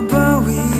mabawi